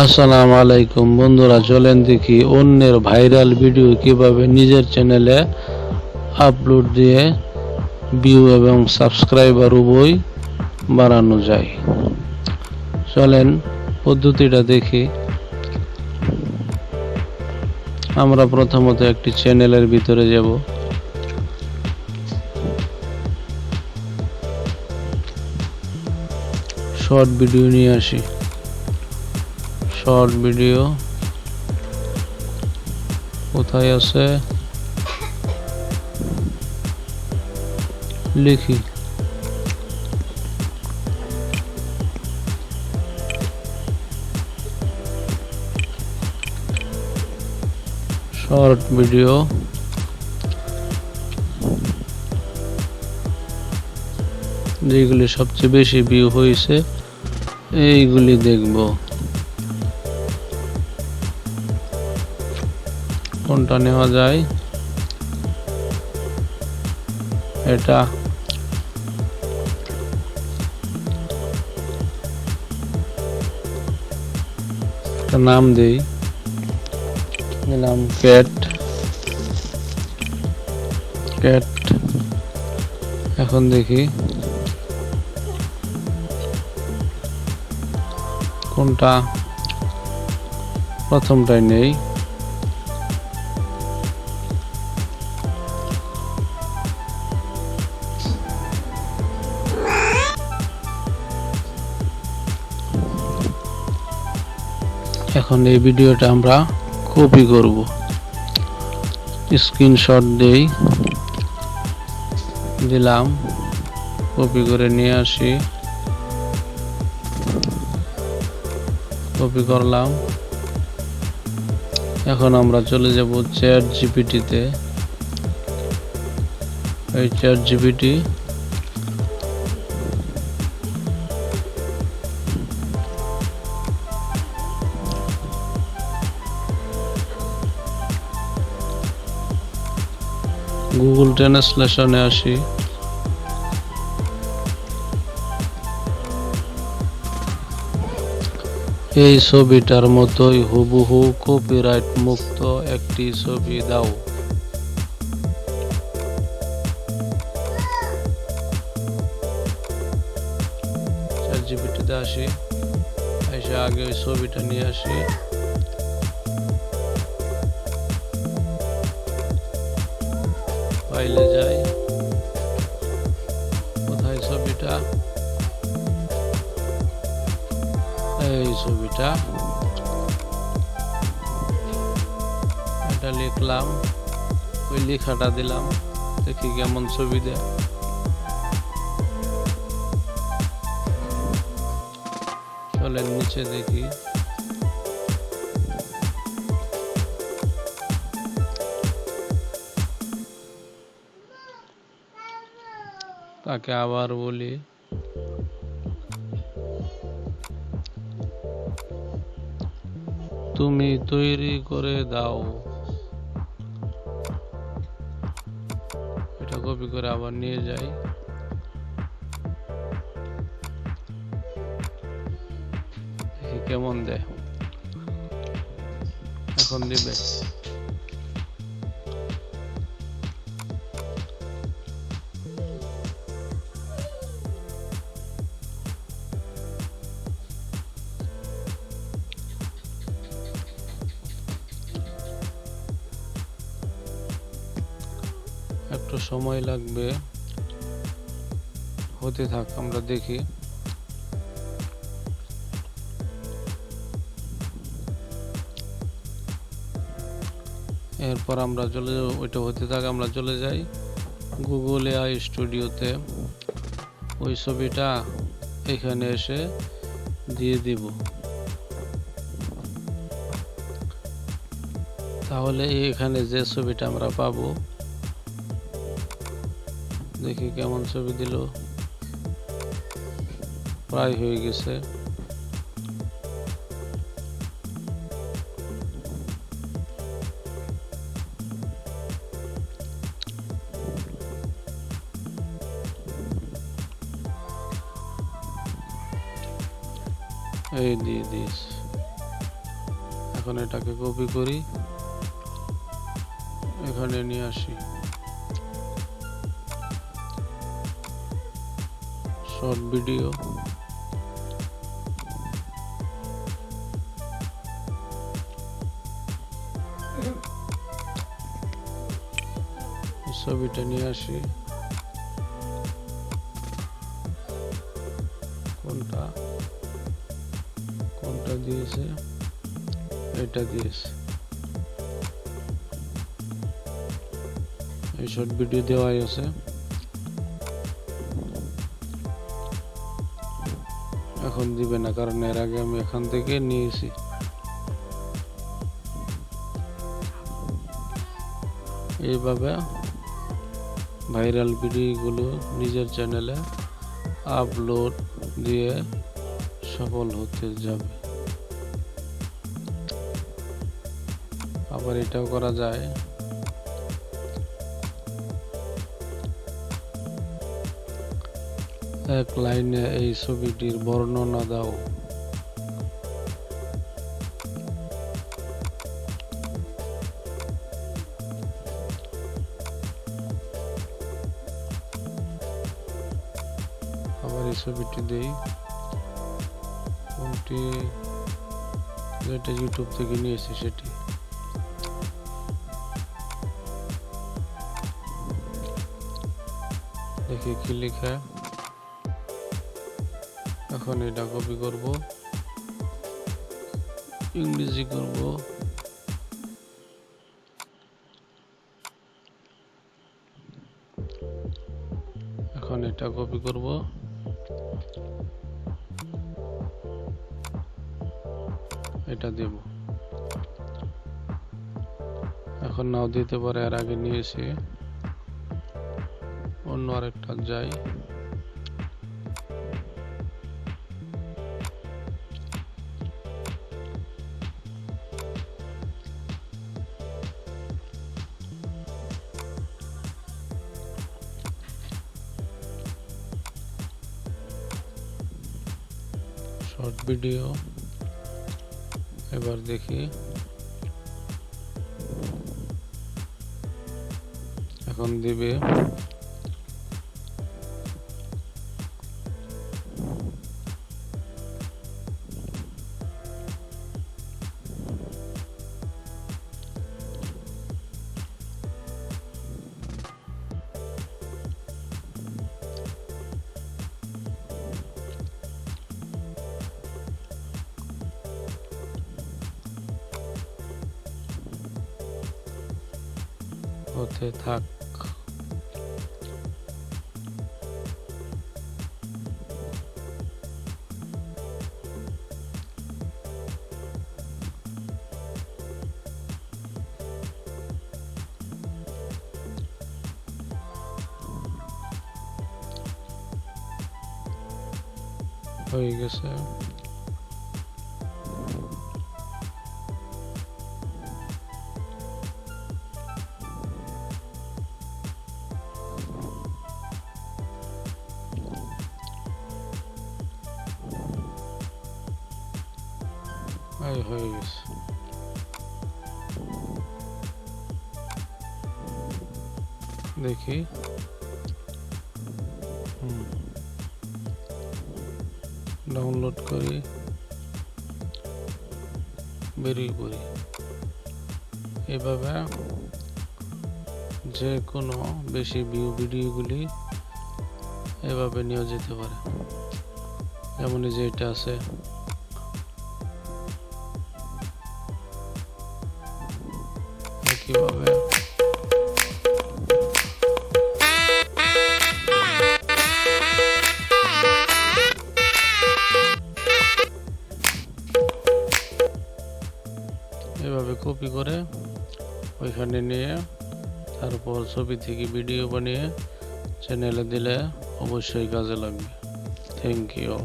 আসসালামু আলাইকুম। বন্ধুরা, চলেন দেখি অন্যের ভাইরাল ভিডিও কীভাবে নিজের চ্যানেলে আপলোড দিয়ে ভিউ এবং সাবস্ক্রাইবার উভয় বাড়ানো যায়। চলেন পদ্ধতিটা দেখি। আমরা প্রথমত একটি চ্যানেলের ভিতরে যাব। শর্ট ভিডিও নিয়ে আসি। Short video. কোথায় আছে? লিখি। Short video. যেগুলি সবচেয়ে বেশি ভিউ হয়েছে এইগুলি দেখব। কোনটা নেওয়া যায়? এটা। নাম দেই। দিলাম ক্যাট। ক্যাট। এখন দেখি। কোনটা? প্রথমটাই নেই। এখন এই ভিডিওটা আমরা কপি করব। স্ক্রিনশট দেই। দিলাম। কপি করে নিয়ে আসি। কপি করলাম। এখন আমরা চলে যাব চ্যাট জিপিটিতে এই চ্যাট জিপিটি গুগল ট্রান্সলেশনে আসি। এই ছবিটার মতোই হুবহু কপিরাইট মুক্ত একটি ছবি, দাও। আসি। আগে ছবিটা নিয়ে আসি। ফাইলে যাই। কোথায় ছবিটা? এই ছবিটা। এটা লিখলাম। ওই লেখাটা দিলাম। দেখি কেমন ছবি দেয়। চলেন নিচে দেখি। তাকে আবার বলি। তুমি তৈরি করে দাও। এটা কপি করে আবার নিয়ে যাই। কেমন দেয়। এখন দিবে। একটু সময় লাগবে? হতে থাক, আমরা দেখি। এরপর আমরা চলে ওইটা হতে থাক, আমরা চলে যাই গুগল এআই স্টুডিওতে ওই ছবিটা এখানে এসে দিয়ে দিব। তাহলে এখানে যে ছবিটা আমরা পাবো দেখি কেমন ছবি দিল। প্রায় হয়ে গেছে। এই দিয়ে দিস এখন এটাকে কপি করি। এখানে নিয়ে আসি। শর্ট ভিডিও ছবিটা নিয়ে আসি। কোনটা? কোনটা দিয়েছে? এটা দিয়েছে। এই শর্ট ভিডিও দেওয়াই আছে। এখন দিবে না, কারণ এর আগে আমি এখান থেকে নিয়েছি। এইভাবে ভাইরাল ভিডিওগুলো নিজের চ্যানেলে আপলোড দিয়ে সফল হতে যাবে। আবার এটাও করা যায়। এক লাইনে এই ছবিটির বর্ণনা দাও। আবার এই ছবিটি দেই। কোনটি? যেটা ইউটিউব থেকে নিয়েছি সেটি। দেখি কি লেখা। এখন এটা কপি করব। ইংরেজি করব। এখন এটা কপি করব। এটা দেব। এখন নাও দিতে পারে আর আগে নিয়েছি। অন্য আরেকটা যাই। শর্ট ভিডিও এবার দেখি এখন দিবে। হতে থাক হয়ে গেছে এই হয়ে গেছে দেখি ডাউনলোড করি। বেরিয়ে পড়ি। এভাবে যে কোনো বেশি ভিউ ভিডিওগুলি এভাবে নিয়ে যেতে পারে। যেমন যে এটা আছে। একইভাবে এভাবে কপি করে ওইখানে নিয়ে তারপর ছবি থেকে ভিডিও বানিয়ে চ্যানেলে দিলে অবশ্যই কাজে লাগবে। Thank you